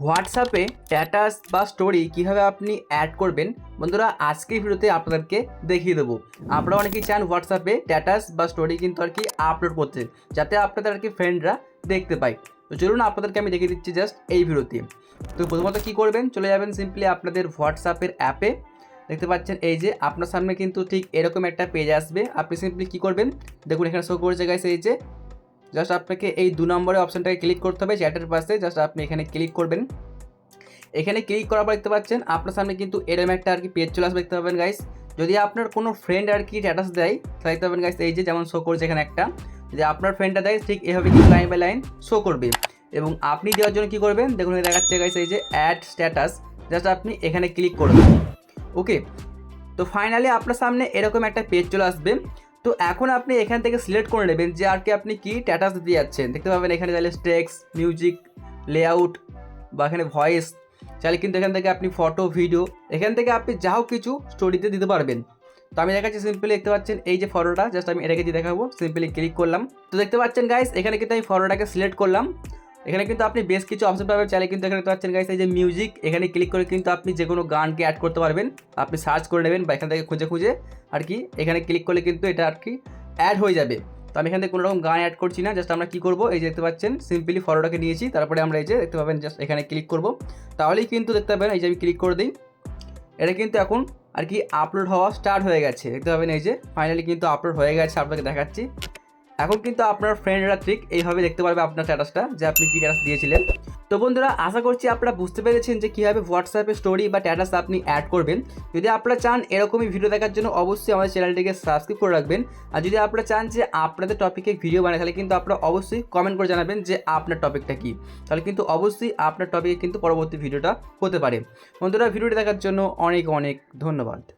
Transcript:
হোয়াটসঅ্যাপে স্ট্যাটাস বা স্টোরি কীভাবে আপনি অ্যাড করবেন, বন্ধুরা আজকের ভিডিওতে আপনাদেরকে দেখিয়ে দেবো। আপনারা অনেকেই চান হোয়াটসঅ্যাপে স্ট্যাটাস বা স্টোরি কিন্তু আর কি আপলোড করতে, যাতে আপনাদের আর কি ফ্রেন্ডরা দেখতে পায়। তো চলুন আপনাদেরকে আমি দেখিয়ে দিচ্ছি জাস্ট এই ভিডিওতে তো। প্রথমত কী করবেন, চলে যাবেন সিম্পলি আপনাদের হোয়াটসঅ্যাপের অ্যাপে দেখতে পাচ্ছেন এই যে আপনার সামনে কিন্তু ঠিক এরকম একটা পেজ আসবে। আপনি সিম্পলি কী করবেন, দেখুন এখানে শো করেছে গাইস এই যে জাস্ট আপনাকে এই দু নম্বরের অপশানটাকে ক্লিক করতে হবে চ্যাটের পাশে। জাস্ট আপনি এখানে ক্লিক করবেন। এখানে ক্লিক করার পর দেখতে পাচ্ছেন, আপনার সামনে কিন্তু এরকম একটা আর কি পেজ চলে আসবে, দেখতে পাবেন গাইস যদি আপনার কোনো ফ্রেন্ড আর কি স্ট্যাটাস দেয়, তাহলে দেখতে পাবেন গাইস এই যে যেমন শো করছে এখানে একটা। যদি আপনার ফ্রেন্ডটা দেয়, ঠিক এভাবে কিন্তু লাইন বাই লাইন শো করবে। এবং আপনি দেওয়ার জন্য কী করবেন, দেখুন দেখাচ্ছে গাইস এই যে অ্যাড স্ট্যাটাস জাস্ট আপনি এখানে ক্লিক করবেন। ওকে তো ফাইনালি আপনার সামনে এরকম একটা পেজ চলে আসবে। তো এখন আপনি এখান থেকে সিলেক্ট করে নেবেন যে আর কি আপনি কি স্ট্যাটাস দিতে যাচ্ছেন। দেখতে পাবেন এখানে চাইলে টেক্স মিউজিক লেআউট বা এখানে ভয়েস চাইলে কিন্তু এখান থেকে আপনি ফটো ভিডিও এখান থেকে আপনি যা হোক কিছু স্টোরিতে দিতে পারবেন। তো আমি দেখাচ্ছি সিম্পলি দেখতে পাচ্ছেন এই যে ফটোটা জাস্ট আমি এটাকে দিয়ে দেখাবো। সিম্পলি ক্লিক করলাম। তো দেখতে পাচ্ছেন গাইস এখানে কিন্তু আমি ফটোটাকে সিলেক্ট করলাম। এখানে কিন্তু আপনি বেশ কিছু অপশন পাবেন। চাইলে কিন্তু এখানে পাচ্ছেন গাইস এই যে মিউজিক এখানে ক্লিক করে কিন্তু আপনি যে কোনো গানকে অ্যাড করতে পারবেন। আপনি সার্চ করে নেবেন বা এখান থেকে খুঁজে খুঁজে আর কি, এখানে ক্লিক করলে কিন্তু এটা আর কি অ্যাড হয়ে যাবে। তো আমি এখান থেকে কোনো রকম গান অ্যাড করছি না জাস্ট আমরা কী করব? এই যে দেখতে পাচ্ছেন সিম্পলি ফটোটাকে নিয়েছি, তারপরে আমরা এই যে দেখতে পাবেন জাস্ট এখানে ক্লিক করব। তাহলেই কিন্তু দেখতে পাবেন, এই যে আমি ক্লিক করে দিই, এটা কিন্তু এখন আর কি আপলোড হওয়া স্টার্ট হয়ে গেছে। দেখতে পাবেন এই যে ফাইনালি কিন্তু আপলোড হয়ে গেছে, আপনাকে দেখাচ্ছি। এখন কিন্তু আপনার ফ্রেন্ডরা ঠিক এইভাবে দেখতে পারবে আপনার স্ট্যাটাসটা যে আপনি কী স্ট্যাটাস দিয়েছিলেন। তো বন্ধুরা, আশা করছি আপনারা বুঝতে পেরেছেন যে কীভাবে হোয়াটসঅ্যাপে স্টোরি বা স্ট্যাটাস আপনি অ্যাড করবেন। যদি আপনারা চান এরকমই ভিডিও দেখার জন্য, অবশ্যই আমাদের চ্যানেলটিকে সাবস্ক্রাইব করে রাখবেন। আর যদি আপনারা চান যে আপনাদের টপিকে ভিডিও বানায়, তাহলে কিন্তু আপনারা অবশ্যই কমেন্ট করে জানাবেন যে আপনার টপিকটা কী। তাহলে কিন্তু অবশ্যই আপনার টপিকে কিন্তু পরবর্তী ভিডিওটা হতে পারে। বন্ধুরা ভিডিওটি দেখার জন্য অনেক অনেক ধন্যবাদ।